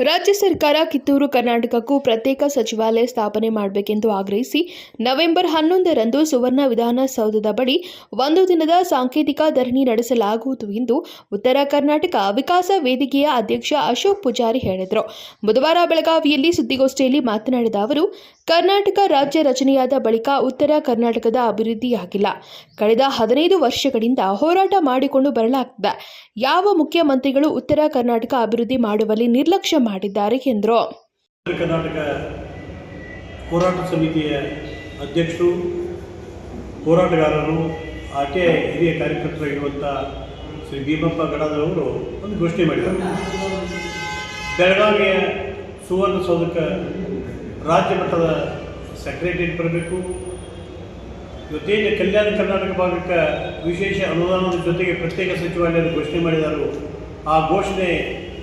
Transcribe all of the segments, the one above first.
ರಾಜ್ಯ ಸರ್ಕಾರ ಕಿತ್ತೂರು ಕರ್ನಾಟಕಕ್ಕೂ ಪ್ರತ್ಯೇಕ ಸಚಿವಾಲಯ ಸ್ಥಾಪನೆ ಮಾಡಬೇಕೆಂದು ಆಗ್ರಹಿಸಿ ನವೆಂಬರ್ ಹನ್ನೊಂದರಂದು ಸುವರ್ಣ ವಿಧಾನಸೌಧದ ಬಳಿ ಒಂದು ದಿನದ ಸಾಂಕೇತಿಕ ಧರಣಿ ನಡೆಸಲಾಗುವುದು ಎಂದು ಉತ್ತರ ಕರ್ನಾಟಕ ವಿಕಾಸ ವೇದಿಕೆಯ ಅಧ್ಯಕ್ಷ ಅಶೋಕ್ ಪೂಜಾರಿ ಹೇಳಿದರು. ಬುಧವಾರ ಬೆಳಗಾವಿಯಲ್ಲಿ ಸುದ್ದಿಗೋಷ್ಠಿಯಲ್ಲಿ ಮಾತನಾಡಿದ ಅವರು ಕರ್ನಾಟಕ ರಾಜ್ಯ ರಚನೆಯಾದ ಬಳಿಕ ಉತ್ತರ ಕರ್ನಾಟಕದ ಅಭಿವೃದ್ಧಿಯಾಗಿಲ್ಲ. ಕಳೆದ ಹದಿನೈದು ವರ್ಷಗಳಿಂದ ಹೋರಾಟ ಮಾಡಿಕೊಂಡು ಬರಲಾಗಿದೆ ಯಾವ ಮುಖ್ಯಮಂತ್ರಿಗಳು ಉತ್ತರ ಕರ್ನಾಟಕ ಅಭಿವೃದ್ಧಿ ಮಾಡುವಲ್ಲಿ ನಿರ್ಲಕ್ಷ್ಯ ಮಾಡಿದ್ದಾರೆ ಎಂದರು. ಕರ್ನಾಟಕ ಹೋರಾಟ ಸಮಿತಿಯ ಅಧ್ಯಕ್ಷರು, ಹೋರಾಟಗಾರರು, ಆಕೆ ಹಿರಿಯ ಕಾರ್ಯಕರ್ತರಾಗಿರುವಂಥ ಶ್ರೀ ಭೀಮಪ್ಪ ಗಡಾದವರು ಒಂದು ಘೋಷಣೆ ಮಾಡಿದರು ಬೆಳಗಾವಿಯ ಸುವರ್ಣಸೌಧಕ್ಕೆ ರಾಜ್ಯ ಮಟ್ಟದ ಸೆಕ್ರೆಟರಿಯೇಟ್ ಬರಬೇಕು. ಇವತ್ತೇನು ಕಲ್ಯಾಣ ಕರ್ನಾಟಕ ಭಾಗಕ್ಕೆ ವಿಶೇಷ ಅನುದಾನದ ಜೊತೆಗೆ ಪ್ರತ್ಯೇಕ ಸಚಿವಾಲಯದ ಘೋಷಣೆ ಮಾಡಿದರು, ಆ ಘೋಷಣೆ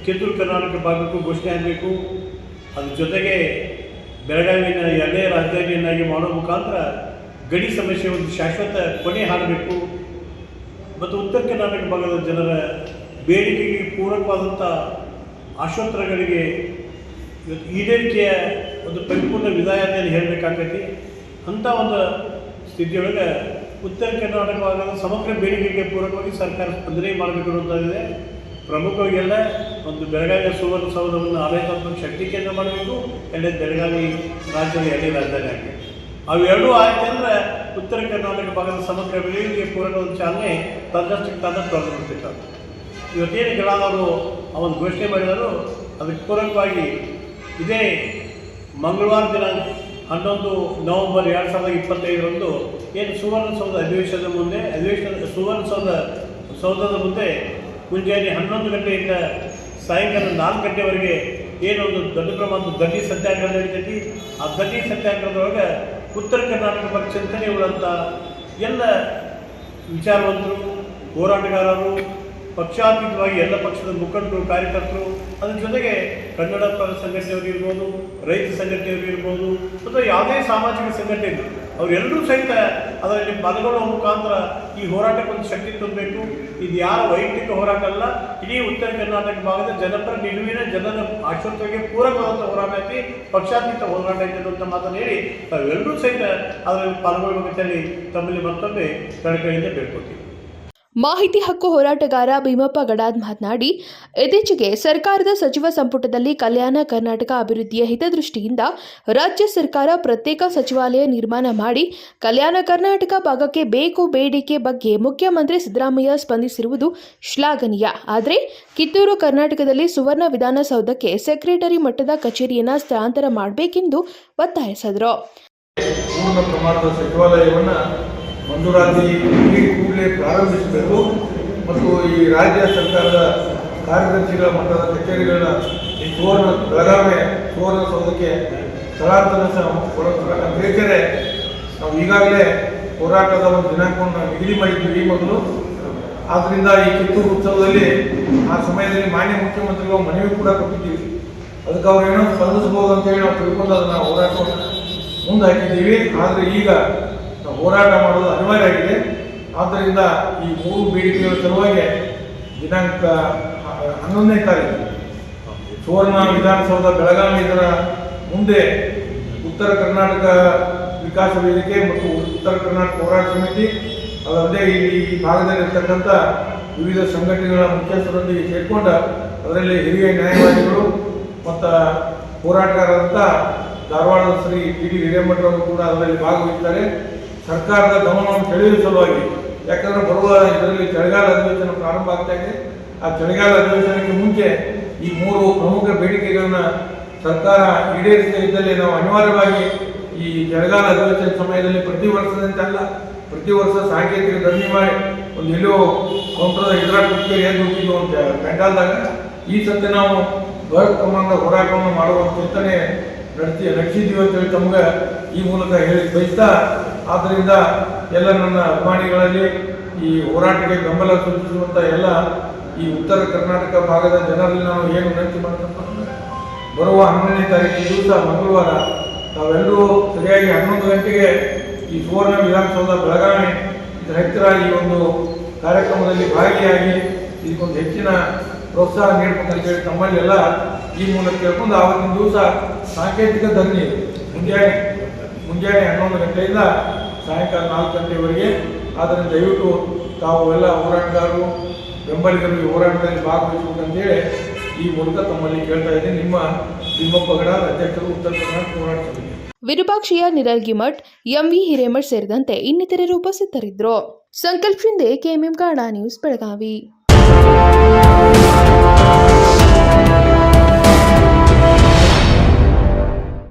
ಕಿತ್ತೂರು ಕರ್ನಾಟಕ ಭಾಗಕ್ಕೂ ಘೋಷಣೆ ಆಗಬೇಕು. ಅದ್ರ ಜೊತೆಗೆ ಬೆಳಗಾವಿನ ಎರಡನೇ ರಾಜಧಾನಿಯನ್ನಾಗಿ ಮಾಡೋ ಮುಖಾಂತರ ಗಡಿ ಸಮಸ್ಯೆ ಒಂದು ಶಾಶ್ವತ ಕೊನೆ ಹಾಡಬೇಕು ಮತ್ತು ಉತ್ತರ ಕರ್ನಾಟಕ ಭಾಗದ ಜನರ ಬೇಡಿಕೆಗೆ ಪೂರಕವಾದಂಥ ಆಶೋತ್ತರಗಳಿಗೆ ಇವತ್ತು ಈಡೇರಿಕೆಯ ಒಂದು ಪರಿಪೂರ್ಣ ವಿದಾಯದಲ್ಲಿ ಹೇಳಬೇಕಾಗ್ತೈತಿ ಅಂಥ ಒಂದು ಸ್ಥಿತಿಯೊಳಗೆ ಉತ್ತರ ಕರ್ನಾಟಕ ಸಮಗ್ರ ಬೇಡಿಕೆಗೆ ಪೂರಕವಾಗಿ ಸರ್ಕಾರ ಸ್ಪಂದನೆ ಮಾಡಬೇಕು ಅನ್ನೋದಾಗಿದೆ ಪ್ರಮುಖವಾಗಿ ಎಲ್ಲ ಒಂದು ಬೆಳಗಾವಿಯ ಸುವರ್ಣಸೌಧವನ್ನು ಆಡಳಿತಾತ್ಮಕ ಶಕ್ತಿ ಕೇಂದ್ರ ಮಾಡಬೇಕು. ಎಲ್ಲ ಬೆಳಗಾವಿ ರಾಜ್ಯದ ಎರಡನೇ ರಾಜಧಾನಿ ಆಗಿದೆ. ಅವೆರಡೂ ಆಯ್ತು ಅಂದರೆ ಉತ್ತರ ಕರ್ನಾಟಕ ಭಾಗದ ಸಮಗ್ರ ಬೆಳವಣಿಗೆ ಒಂದು ಚಾಲನೆ ತನ್ನಷ್ಟಕ್ಕೆ ತನ್ನ ತೊಡಗಿರ್ತಕ್ಕಂಥ ಇವತ್ತೇನು ಆ ಅವನು ಘೋಷಣೆ ಮಾಡಿದರು, ಅದಕ್ಕೆ ಪೂರಕವಾಗಿ ಇದೇ ಮಂಗಳವಾರ ದಿನ ಹನ್ನೊಂದು ನವೆಂಬರ್ ಎರಡು ಸಾವಿರದ ಇಪ್ಪತ್ತೈದರಂದು ಏನು ಸುವರ್ಣಸೌಧ ಅಧಿವೇಶನದ ಮುಂದೆ, ಅಧಿವೇಶನ ಸುವರ್ಣಸೌಧ ಸೌಧದ ಮುಂದೆ ಮುಂಜಾನೆ ಹನ್ನೊಂದು ಗಂಟೆಯಿಂದ ಸಾಯಂಕಾಲ ನಾಲ್ಕು ಗಂಟೆವರೆಗೆ ಏನೊಂದು ದೊಡ್ಡ ಪ್ರಮಾಣದ ದಡ್ಡಿ ಸತ್ಯಾಗ್ರಹ ನಡೀತೈತಿ. ಆ ದಡ್ಡಿ ಸತ್ಯಾಗ್ರಹದೊಳಗೆ ಉತ್ತರ ಕರ್ನಾಟಕ ಬಗ್ಗೆ ಚಿಂತನೆ ಉಳ್ಳಂಥ ಎಲ್ಲ ವಿಚಾರವಂತರು, ಹೋರಾಟಗಾರರು, ಪಕ್ಷಾತೀತವಾಗಿ ಎಲ್ಲ ಪಕ್ಷದ ಮುಖಂಡರು, ಕಾರ್ಯಕರ್ತರು ಅದ್ರ ಜೊತೆಗೆ ಕನ್ನಡ ಪರ ಸಂಘಟನೆಯವರು ಇರ್ಬೋದು, ರೈತ ಸಂಘಟನೆಯವರು ಇರ್ಬೋದು, ಅಥವಾ ಯಾವುದೇ ಸಾಮಾಜಿಕ ಸಂಘಟನೆ ಅವರೆಲ್ಲರೂ ಸಹಿತ ಅದರಲ್ಲಿ ಪಾಲ್ಗೊಳ್ಳುವ ಮುಖಾಂತರ ಈ ಹೋರಾಟಕ್ಕೆ ಒಂದು ಶಕ್ತಿ ತುಂಬಬೇಕು ಇದು ಯಾರ ವೈಯಕ್ತಿಕ ಹೋರಾಟ ಅಲ್ಲ, ಇಡೀ ಉತ್ತರ ಕರ್ನಾಟಕ ಭಾಗದ ಜನಪರ ನಿಲುವಿನ ಜನರ ಆಶ್ವತ್ವಕ್ಕೆ ಪೂರಕವಾದಂಥ ಹೋರಾಟ ಐತಿ, ಪಕ್ಷಾತೀತ ಹೋರಾಟ ಐತಿ ಅಂತ ಮಾತನ್ನು ಹೇಳಿ ತಾವೆಲ್ಲರೂ ಸಹಿತ ಅದರಲ್ಲಿ ಪಾಲ್ಗೊಳ್ಬೇಕಂತೇಳಿ ತಮ್ಮಲ್ಲಿ ಮತ್ತೊಮ್ಮೆ ಕಳಕಳಿಯಿಂದ ಬೇಡ್ಕೊತೀವಿ ಮಾಹಿತಿ ಹಕ್ಕು ಹೋರಾಟಗಾರ ಭೀಮಪ್ಪ ಗಡಾದ್ ಮಾತನಾಡಿ ಇತ್ತೀಚೆಗೆ ಸರ್ಕಾರದ ಸಚಿವ ಸಂಪುಟದಲ್ಲಿ ಕಲ್ಯಾಣ ಕರ್ನಾಟಕ ಅಭಿವೃದ್ಧಿಯ ಹಿತದೃಷ್ಟಿಯಿಂದ ರಾಜ್ಯ ಸರ್ಕಾರ ಪ್ರತ್ಯೇಕ ಸಚಿವಾಲಯ ನಿರ್ಮಾಣ ಮಾಡಿ, ಕಲ್ಯಾಣ ಕರ್ನಾಟಕ ಭಾಗಕ್ಕೆ ಬೇಕು ಬೇಡಿಕೆ ಬಗ್ಗೆ ಮುಖ್ಯಮಂತ್ರಿ ಸಿದ್ದರಾಮಯ್ಯ ಸ್ಪಂದಿಸಿರುವುದು ಶ್ಲಾಘನೀಯ. ಆದರೆ, ಕಿತ್ತೂರು ಕರ್ನಾಟಕದಲ್ಲಿ ಸುವರ್ಣ ವಿಧಾನಸೌಧಕ್ಕೆ ಸೆಕ್ರೆಟರಿ ಮಟ್ಟದ ಕಚೇರಿಯನ್ನು ಸ್ಥಳಾಂತರ ಮಾಡಬೇಕೆಂದು ಒತ್ತಾಯಿಸಿದರು. ಮಂಜೂರಾತಿ ನೀಡಿ ಕೂಡಲೇ ಪ್ರಾರಂಭಿಸಬೇಕು. ಮತ್ತು ಈ ರಾಜ್ಯ ಸರ್ಕಾರದ ಕಾರ್ಯದರ್ಶಿಗಳ ಮಟ್ಟದ ಕಚೇರಿಗಳನ್ನ ಈ ಸುವರ್ಣ ಬೆಳಗಾವಿ ಸುವರ್ಣಸೌಧಕ್ಕೆ ಸ್ಥಳಾಂತರ ಸಹ ಬೇಕಾದ್ರೆ ನಾವು ಈಗಾಗಲೇ ಹೋರಾಟದ ಒಂದು ದಿನಾಂಕವನ್ನು ನಿಗದಿ ಮಾಡಿದ್ದೀವಿ ಮೊದಲು. ಆದ್ದರಿಂದ ಈ ಕಿತ್ತೂರು ಉತ್ಸವದಲ್ಲಿ ಆ ಸಮಯದಲ್ಲಿ ಮಾನ್ಯ ಮುಖ್ಯಮಂತ್ರಿಗಳು ಮನವಿ ಕೂಡ ಕೊಟ್ಟಿದ್ದೀವಿ. ಅದಕ್ಕೆ ಅವ್ರು ಏನೋ ಸ್ಪಂದಿಸಬಹುದು ಅಂತೇಳಿ ನಾವು ತಿಳ್ಕೊಂಡು ಅದನ್ನು ಹೋರಾಟವನ್ನು ಮುಂದಾಕಿದ್ದೀವಿ. ಆದರೆ ಈಗ ಹೋರಾಟ ಮಾಡೋದು ಅನಿವಾರ್ಯ ಆಗಿದೆ. ಆದ್ದರಿಂದ ಈ ಮೂರು ಬೇಡಿಕೆಗಳ ಸಲುವಾಗಿ ದಿನಾಂಕ ಹನ್ನೊಂದನೇ ತಾರೀಕು, ಸುವರ್ಣ ವಿಧಾನಸೌಧ ಬೆಳಗಾವಿ ಇದರ ಮುಂದೆ ಉತ್ತರ ಕರ್ನಾಟಕ ವಿಕಾಸ ವೇದಿಕೆ ಮತ್ತು ಉತ್ತರ ಕರ್ನಾಟಕ ಹೋರಾಟ ಸಮಿತಿ, ಅದಲ್ಲದೆ ಇಲ್ಲಿ ಈ ಭಾಗದಲ್ಲಿರ್ತಕ್ಕಂಥ ವಿವಿಧ ಸಂಘಟನೆಗಳ ಮುಖ್ಯಸ್ಥರೊಂದಿಗೆ ಸೇರಿಕೊಂಡ ಅದರಲ್ಲಿ ಹಿರಿಯ ನ್ಯಾಯವಾದಿಗಳು ಮತ್ತು ಹೋರಾಟಗಾರರಂತ ಧಾರವಾಡದ ಶ್ರೀ ಟಿ ಡಿ ಹಿರೇಮಠರವರು ಕೂಡ ಅದರಲ್ಲಿ ಭಾಗವಹಿಸ್ತಾರೆ. ಸರ್ಕಾರದ ಗಮನವನ್ನು ಸೆಳೆಯುವ ಸಲುವಾಗಿ, ಯಾಕಂದ್ರೆ ಬರುವ ಇದರಲ್ಲಿ ಚಳಿಗಾಲ ಅಧಿವೇಶನ ಪ್ರಾರಂಭ ಆಗ್ತಾ ಇದೆ. ಆ ಚಳಿಗಾಲ ಅಧಿವೇಶನಕ್ಕೆ ಮುಂಚೆ ಈ ಮೂರು ಪ್ರಮುಖ ಬೇಡಿಕೆಗಳನ್ನು ಸರ್ಕಾರ ಈಡೇರಿಸದೇ ಇದ್ದಲ್ಲಿ ನಾವು ಅನಿವಾರ್ಯವಾಗಿ ಈ ಚಳಿಗಾಲ ಅಧಿವೇಶನ ಸಮಯದಲ್ಲಿ ಪ್ರತಿ ವರ್ಷದಂತೆ ಅಲ್ಲ, ಪ್ರತಿ ವರ್ಷ ಸಾಂಕೇತಿಕ ಧರಣಿ ಮಾಡಿ ಒಂದು ಎಲ್ಲೋ ಕೌಂಟರ್ ಇದರ ಕುರ್ಚಿಯಲ್ಲಿ ಏನು ಹೋಗಿದ್ದು ಅಂತ ಕಂಡಾಲ್ದಾಗ ಈ ಸತ್ಯ ನಾವು ಬೃಹತ್ ಪ್ರಮಾಣದ ಹೋರಾಟವನ್ನು ಮಾಡುವ ಚಿಂತನೆ ನಡೆಸಿ ನಡೆಸಿದ್ದೀವಿ ಅಂತೇಳಿ ತಮ್ಗೆ ಈ ಮೂಲಕ ಹೇಳಿ ಬಯಸ್ತಾ ಆದ್ದರಿಂದ ಎಲ್ಲ ನನ್ನ ಅಭಿಮಾನಿಗಳಲ್ಲಿ ಈ ಹೋರಾಟಕ್ಕೆ ಬೆಂಬಲ ಸೂಚಿಸುವಂಥ ಎಲ್ಲ ಈ ಉತ್ತರ ಕರ್ನಾಟಕ ಭಾಗದ ಜನರಲ್ಲಿ ನಾವು ಏನು ವಿನಂತಿ ಮಾಡ್ತಪ್ಪ ಬರುವ ಹನ್ನೊಂದನೇ ತಾರೀಕು ದಿವಸ ಮಂಗಳವಾರ ತಾವೆಲ್ಲರೂ ಸರಿಯಾಗಿ ಹನ್ನೊಂದು ಗಂಟೆಗೆ ಈ ಸುವರ್ಣ ವಿಧಾನಸೌಧ ಬೆಳಗಾವಿ ಇದರ ಈ ಒಂದು ಕಾರ್ಯಕ್ರಮದಲ್ಲಿ ಭಾಗಿಯಾಗಿ ಇದಕ್ಕೊಂದು ಹೆಚ್ಚಿನ ಪ್ರೋತ್ಸಾಹ ನೀಡಬೇಕಂತೇಳಿ ತಮ್ಮಲ್ಲೆಲ್ಲ ಈ ಮೂಲಕ ಕೇಳ್ಕೊಂಡು ಆವತ್ತಿನ ದಿವಸ ಸಾಂಕೇತಿಕ ಧರಣಿ ಮುಂಜಾನೆ ಮುಂಜಾನೆ ಹನ್ನೊಂದು ಗಂಟೆಯಿಂದ ಸಾಯಂಕಾಲ ನಾಲ್ಕು ಗಂಟೆವರೆಗೆ. ಆದರೆ ದಯವಿಟ್ಟು ತಾವು ಎಲ್ಲ ಹೋರಾಟಗಾರರು, ಬೆಂಬಲಿಗರು ಈ ಹೋರಾಟದಲ್ಲಿ ಭಾಗವಹಿಸಬೇಕಂತೇಳಿ ಈ ಮೂಲಕ ತಮ್ಮಲ್ಲಿ ಕೇಳ್ತಾ ಇದ್ದೀನಿ. ನಿಮ್ಮ ನಿಮ್ಮ ಗಡ, ಅಧ್ಯಕ್ಷರು ಉತ್ತರ ಕರ್ನಾಟಕ ಹೋರಾಟ ವಿರೂಪಾಕ್ಷಿಯ ನಿರಲ್ಗಿ ಮಠ್ ಎಂವಿ ಹಿರೇಮಠ್ ಸೇರಿದಂತೆ ಇನ್ನಿತರರು ಉಪಸ್ಥಿತರಿದ್ದರು. Sankalp Shinde K M M Kannada news Belagavi.